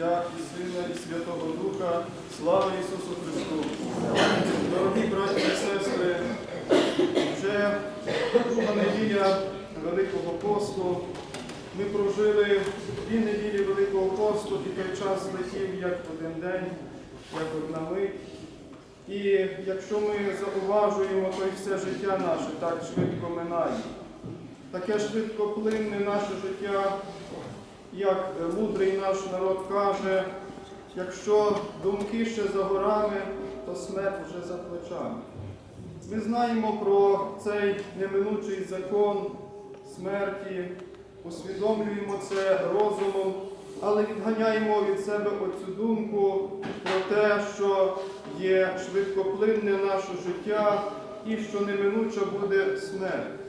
Отця і Сина, і Святого Духа. Слава Ісусу Христу! Дорогі браті і сестри, вже друга неділя Великого посту. Ми прожили дві неділі Великого посту, і той час летів як один день, як одна мить. І якщо ми зауважуємо, то й все життя наше так швидко минає. Таке швидко плинне наше життя, як мудрий наш народ каже, якщо думки ще за горами, то смерть вже за плечами. Ми знаємо про цей неминучий закон смерті, усвідомлюємо це розумом, але відганяємо від себе оцю думку про те, що є швидкоплинне наше життя і що неминуча буде смерть.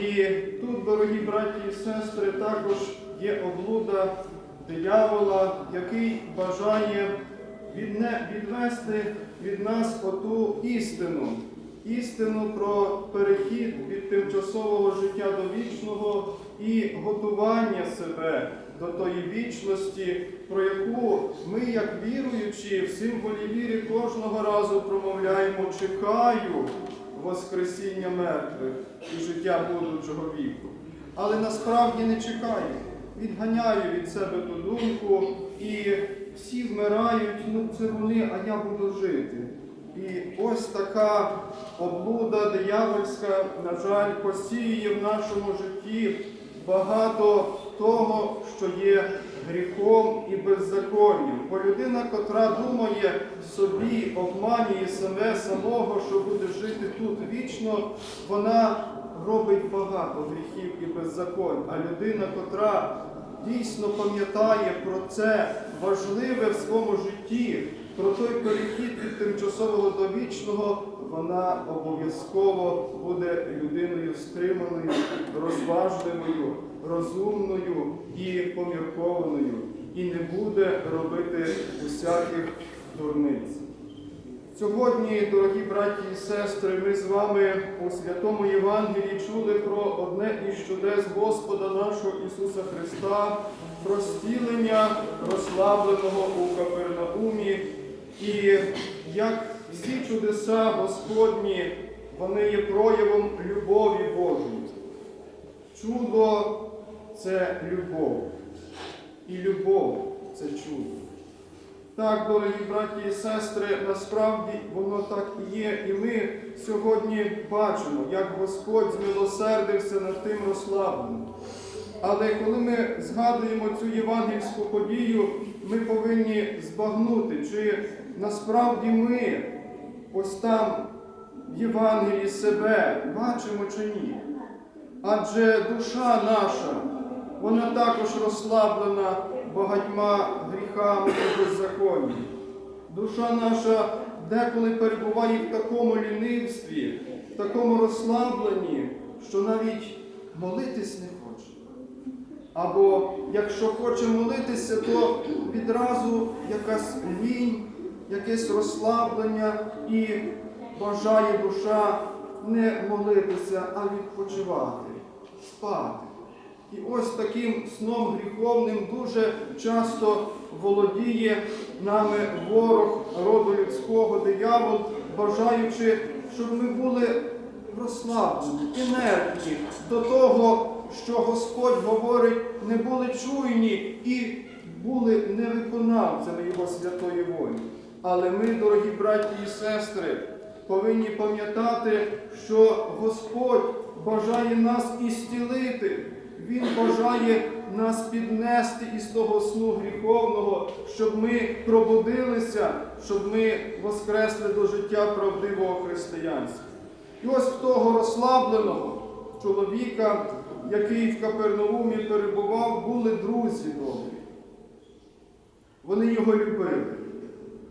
І тут, дорогі браті і сестри, також є облуда диявола, який бажає відвести від нас оту істину, істину про перехід від тимчасового життя до вічного і готування себе до тої вічності, про яку ми, як віруючі, в символі віри кожного разу промовляємо чекаю Воскресіння мертвих і життя будучого віку. Але насправді не чекаю, відганяю від себе ту думку, і всі вмирають, ну це вони, а я буду жити. І ось така облуда диявольська, на жаль, посіює в нашому житті багато того, що є гріхом і беззаконням. Бо людина, котра думає собі, обманює себе самого, що буде жити тут вічно, вона робить багато гріхів і беззаконь. А людина, котра дійсно пам'ятає про це важливе в своєму житті, про той перехід від тимчасового до вічного, вона обов'язково буде людиною стриманою, розважливою, розумною і поміркованою, і не буде робити усяких дурниць. Сьогодні, дорогі браті і сестри, ми з вами у Святому Євангелії чули про одне із чудес Господа нашого Ісуса Христа, про зцілення розслабленого у Капернаумі. І як всі чудеса Господні, вони є проявом любові Божої. Чудо це любов. І любов це чудо. Так, дорогі браті і сестри, насправді воно так і є. І ми сьогодні бачимо, як Господь змилосердився над тим розслабленим. Але коли ми згадуємо цю євангельську подію, ми повинні збагнути, чи насправді ми ось там в Євангелії себе бачимо чи ні. Адже душа наша, вона також розслаблена багатьма гріхами і беззаконні. Душа наша деколи перебуває в такому лінивстві, в такому розслабленні, що навіть молитись не хоче. Або якщо хоче молитися, то відразу якась лінь, якесь розслаблення і бажає душа не молитися, а відпочивати, спати. І ось таким сном гріховним дуже часто володіє нами ворог роду людського, диявол, бажаючи, щоб ми були розслаблені, інертні до того, що Господь говорить, не були чуйні і були невиконавцями Його святої волі. Але ми, дорогі браті і сестри, повинні пам'ятати, що Господь бажає нас ісцілити. Він бажає нас піднести із того сну гріховного, щоб ми пробудилися, щоб ми воскресли до життя правдивого християнства. І ось в того розслабленого чоловіка, який в Капернаумі перебував, були друзі добрі. Вони його любили.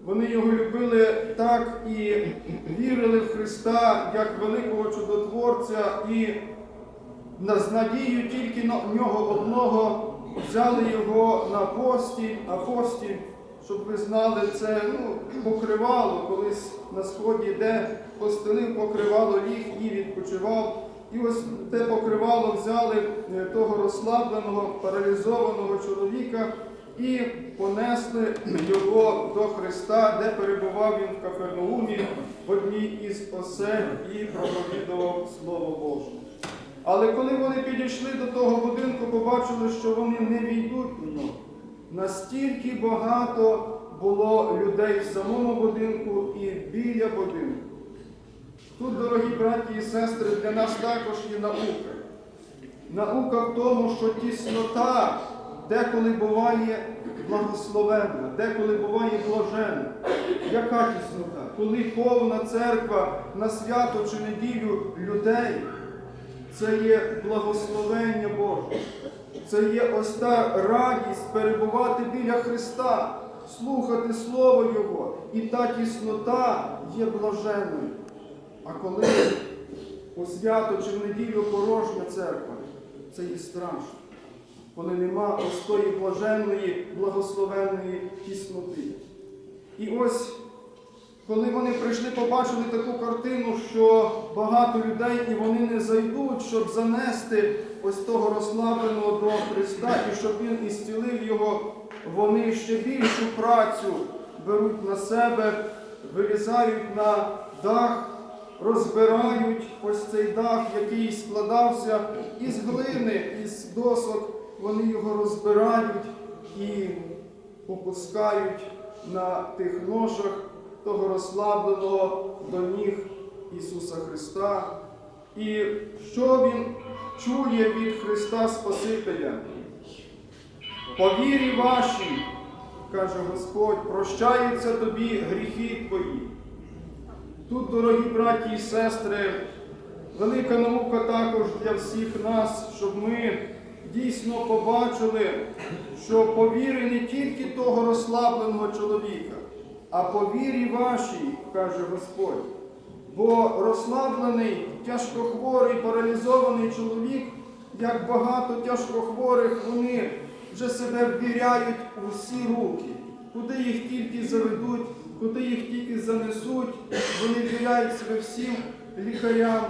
Вони його любили так і вірили в Христа як великого чудотворця, і з надією тільки на нього одного взяли його на пості, а пості, щоб ви знали, це ну, покривало колись на сході, де постелив покривало ліг і відпочивав. І ось те покривало взяли е, того розслабленого, паралізованого чоловіка і понесли його до Христа, де перебував він в Кафернаумі в одній із осель і проповідував Слово Боже. Але коли вони підійшли до того будинку, побачили, що вони не війдуть в нього. Настільки багато було людей в самому будинку і біля будинку. Тут, дорогі браті і сестри, для нас також є наука. Наука в тому, що тіснота деколи буває благословенна, деколи буває блаженна. Яка тіснота? Коли повна церква на свято чи неділю людей, це є благословення Боже. Це є ось та радість перебувати біля Христа, слухати Слово Його. І та тіснота є блаженною. А коли у свято чи в неділю порожня церква, це є страшно. Коли нема ось тої блаженної, благословенної тісноти. І ось, коли вони прийшли, побачили таку картину, що багато людей і вони не зайдуть, щоб занести ось того розслабленого до Христа, і щоб Він ісцілив його, вони ще більшу працю беруть на себе, вилізають на дах розбирають ось цей дах, який складався із глини, із досок, вони його розбирають і опускають на тих ношах того розслабленого до ніг Ісуса Христа. І що Він чує від Христа Спасителя? По вірі вашій, каже Господь, прощаються тобі гріхи твої. Тут, дорогі браті і сестри, велика наука також для всіх нас, щоб ми дійсно побачили, що по вірі не тільки того розслабленого чоловіка, а по вірі вашій, каже Господь. Бо розслаблений, тяжкохворий, паралізований чоловік, як багато тяжкохворих, вони вже себе ввіряють у всі руки, куди їх тільки заведуть, куди їх тільки занесуть, вони ввіряють себе всім лікарям,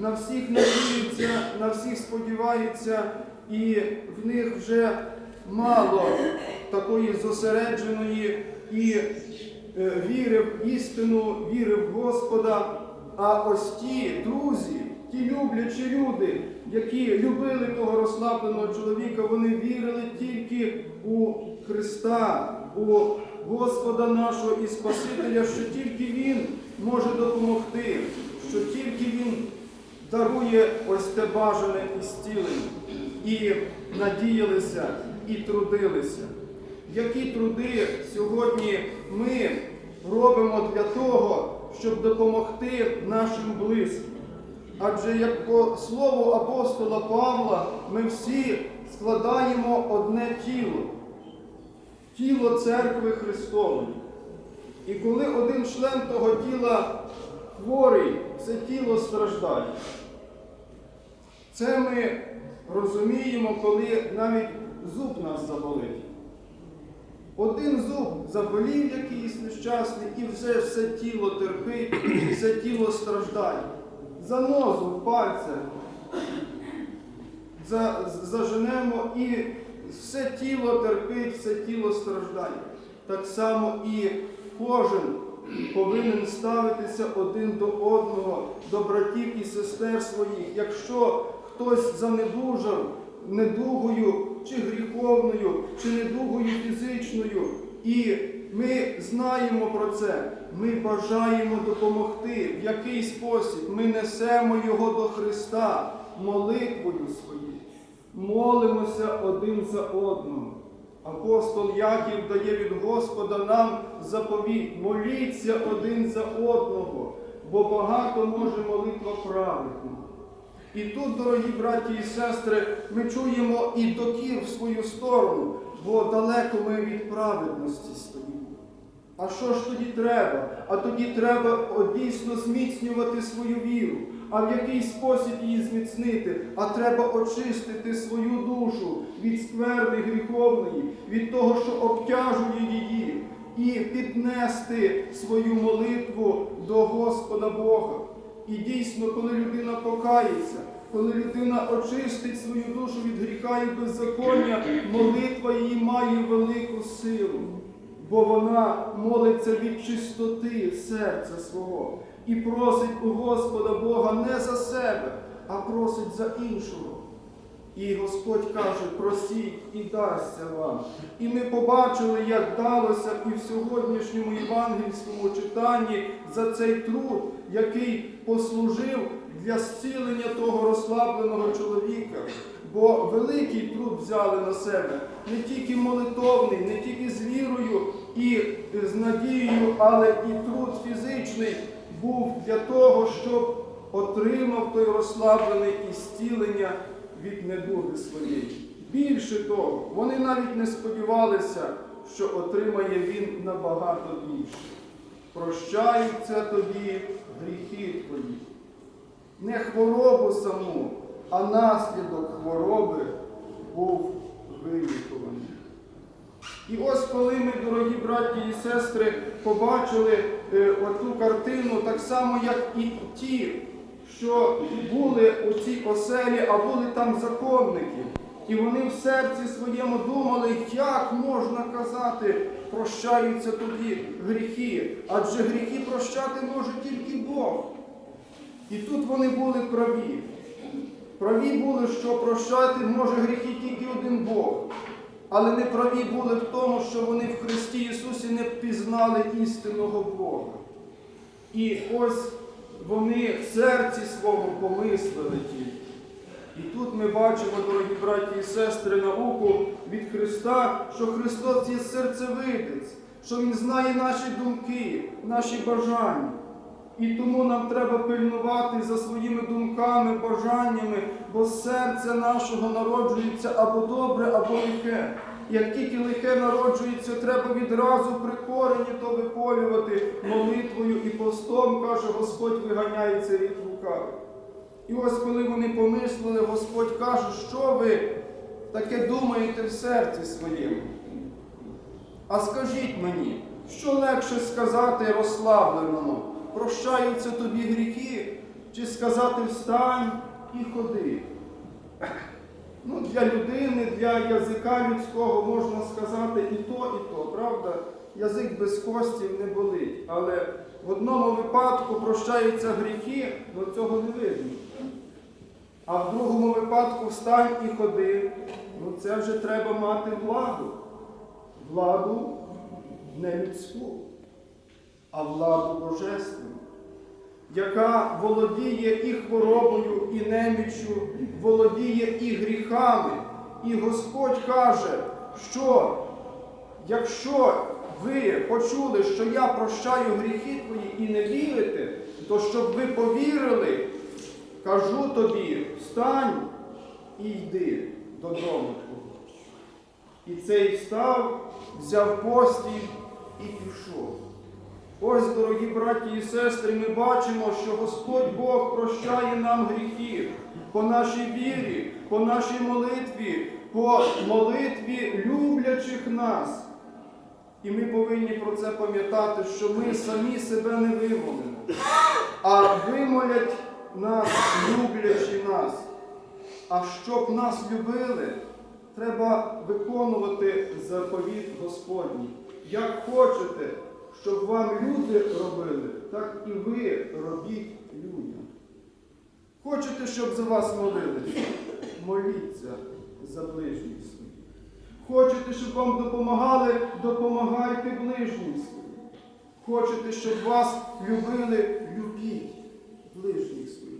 на всіх надіються, на всіх сподіваються, і в них вже мало такої зосередженої і е, віри в істину, віри в Господа. А ось ті друзі, ті люблячі люди, які любили того розслабленого чоловіка, вони вірили тільки у Христа, у Господа нашого і Спасителя, що тільки Він може допомогти, що тільки Він дарує ось те бажане і ісцілення. І надіялися, і трудилися. Які труди сьогодні ми робимо для того, щоб допомогти нашим близьким? Адже як по слову апостола Павла, ми всі складаємо одне тіло, тіло церкви Христової. І коли один член того тіла хворий, це тіло страждає. Це ми розуміємо, коли навіть зуб нас заболить. Один зуб заболів якийсь нещасний, і все, все тіло терпить, все тіло страждає. Занозу в пальцях за- заженемо і все тіло терпить, все тіло страждає. Так само і кожен повинен ставитися один до одного, до братів і сестер своїх. Якщо хтось занедужав недугою чи гріховною, чи недугою фізичною, і ми знаємо про це, ми бажаємо допомогти, в який спосіб ми несемо його до Христа молитвою своєю. Молимося один за одного. Апостол Яків дає від Господа нам заповідь, моліться один за одного, бо багато може молитва праведного. І тут, дорогі браті і сестри, ми чуємо і докір в свою сторону, бо далеко ми від праведності стоїмо. А що ж тоді треба? А тоді треба дійсно зміцнювати свою віру. А в який спосіб її зміцнити? А треба очистити свою душу від скверни гріховної, від того, що обтяжує її, і піднести свою молитву до Господа Бога. І дійсно, коли людина покається, коли людина очистить свою душу від гріха і беззаконня, молитва її має велику силу, бо вона молиться від чистоти серця свого і просить у Господа Бога не за себе, а просить за іншого. І Господь каже, просіть і дасться вам. І ми побачили, як далося і в сьогоднішньому євангельському читанні за цей труд, який послужив для зцілення того розслабленого чоловіка. Бо великий труд взяли на себе, не тільки молитовний, не тільки з вірою і з надією, але і труд фізичний був для того, щоб отримав той розслаблений і зцілення від недуги своєї. Більше того, вони навіть не сподівалися, що отримає він набагато більше. Прощаються тобі гріхи твої. Не хворобу саму, а наслідок хвороби був вилікуваний. І ось коли ми, дорогі браті і сестри, побачили е, оту картину, так само, як і ті, що були у цій оселі, а були там законники. І вони в серці своєму думали, як можна казати, прощаються тобі гріхи, адже гріхи прощати може тільки Бог. І тут вони були праві. Праві були, що прощати може гріхи тільки один Бог. Але не праві були в тому, що вони в Христі Ісусі не пізнали істинного Бога. І ось вони в серці свого помислили тільки. І тут ми бачимо, дорогі браті і сестри, науку від Христа, що Христос є серцевидець, що Він знає наші думки, наші бажання. І тому нам треба пильнувати за своїми думками, бажаннями, бо з серця нашого народжується або добре, або лихе. Як тільки лихе народжується, треба відразу при корені то виполювати молитвою і постом, каже Господь, виганяється від лукавих. І ось коли вони помислили, Господь каже, що ви таке думаєте в серці своєму? А скажіть мені, що легше сказати розслабленому, прощаються тобі гріхи, чи сказати встань і ходи? Ну, Для людини, для язика людського можна сказати і то, і то, правда? Язик без костів не болить. Але в одному випадку прощаються гріхи, але цього не видно. А в другому випадку встань і ходи. Ну це вже треба мати владу. Владу не людську, а владу божественну, яка володіє і хворобою, і неміччю, володіє і гріхами. І Господь каже, що якщо ви почули, що я прощаю гріхи твої і не вірите, то щоб ви повірили, кажу тобі, встань і йди додому. І цей встав, взяв постіль і пішов. Ось, дорогі браті і сестри, ми бачимо, що Господь Бог прощає нам гріхи по нашій вірі, по нашій молитві, по молитві люблячих нас. І ми повинні про це пам'ятати, що ми самі себе не вимолимо, а вимолять нас, люблячи нас. А щоб нас любили, треба виконувати заповіт Господній. Як хочете, щоб вам люди робили, так і ви робіть людям. Хочете, щоб за вас молилися? Моліться за ближніх своїх. Хочете, щоб вам допомагали, допомагайте ближнім своїм. Хочете, щоб вас любили, любіть ближніх своїх.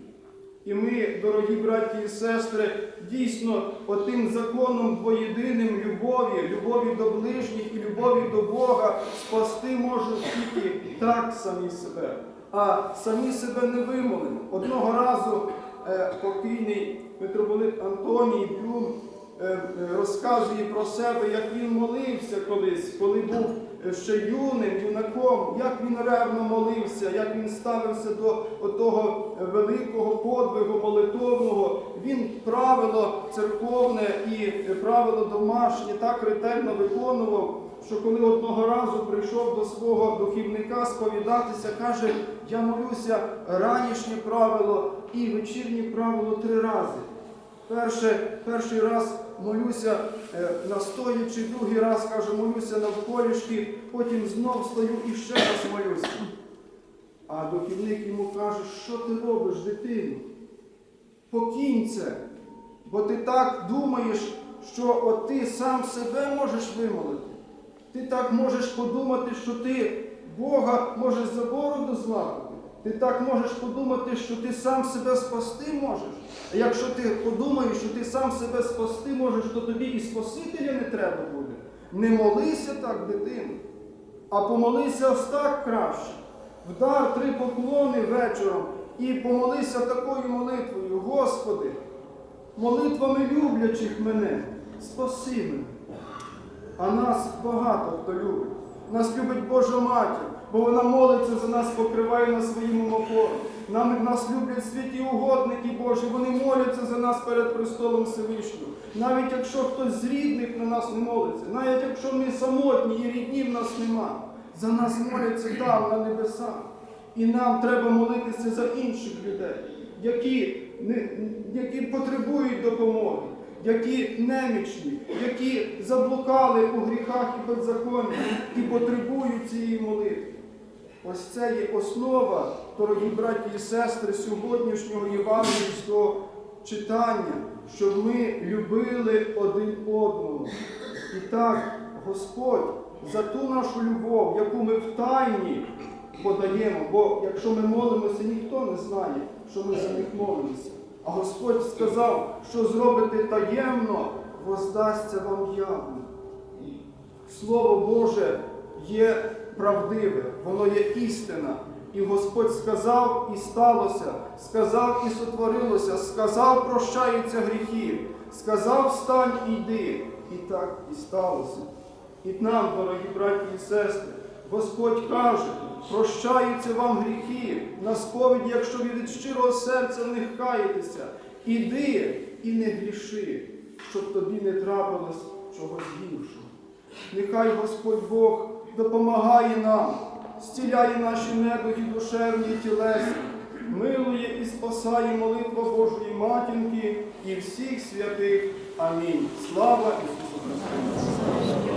І ми, дорогі браті і сестри, дійсно отим законом двоєдиним любові, любові до ближніх любові до Бога спасти можуть тільки так самі себе, а самі себе не вимолимо. Одного разу е, покійний митрополит Антоній Блюм е, е, розказує про себе, як він молився колись, коли був ще юним, юнаком, як він ревно молився, як він ставився до того великого подвигу молитовного. Він правило церковне і правило домашнє так ретельно виконував, що коли одного разу прийшов до свого духівника сповідатися, каже, я молюся ранішнє правило, і вечірнє правило три рази. Перше, перший раз молюся е, настоячи, другий раз каже, молюся навколішки, потім знов стою і ще раз молюся. А духівник йому каже, що ти робиш, дитино? Покінь це, бо ти так думаєш, що от ти сам себе можеш вимолити. Ти так можеш подумати, що ти Бога можеш за бороду злапати. Ти так можеш подумати, що ти сам себе спасти можеш. А якщо ти подумаєш, що ти сам себе спасти можеш, то тобі і Спасителя не треба буде. Не молися так, дитино, а помолися ось так краще. Вдар три поклони вечором і помолися такою молитвою, Господи, молитвами люблячих мене, спаси мене. А нас багато хто любить. Нас любить Божа Матір, бо вона молиться за нас, покриває на своєму опору. Нам, нас люблять святі угодники Божі, вони моляться за нас перед престолом Всевишнього. Навіть якщо хтось з рідних на нас не молиться, навіть якщо ми самотні і рідні в нас нема, за нас моляться там, на небесах. І нам треба молитися за інших людей, які, які потребують допомоги, які немічні, які заблукали у гріхах і беззаконні, і потребують цієї молитви. Ось це є основа, дорогі браті і сестри, сьогоднішнього євангельського читання, щоб ми любили один одного. І так, Господь, за ту нашу любов, яку ми в тайні подаємо, бо якщо ми молимося, ніхто не знає, що ми за них молимося. А Господь сказав, що зробите таємно, воздасться вам явно. Слово Боже є правдиве, воно є істина. І Господь сказав і сталося, сказав і сотворилося, сказав, прощаються гріхи, сказав, встань і йди. І так і сталося. І нам, дорогі браті і сестри, Господь каже, прощаються вам гріхи, на сповіді, якщо ви від щирого серця них каєтеся, іди і не гріши, щоб тобі не трапилось чогось гіршого. Нехай Господь Бог допомагає нам, зціляє наші недуги душевні і тілесні, милує і спасає молитва Божої матінки і всіх святих. Амінь. Слава Ісусу Христу!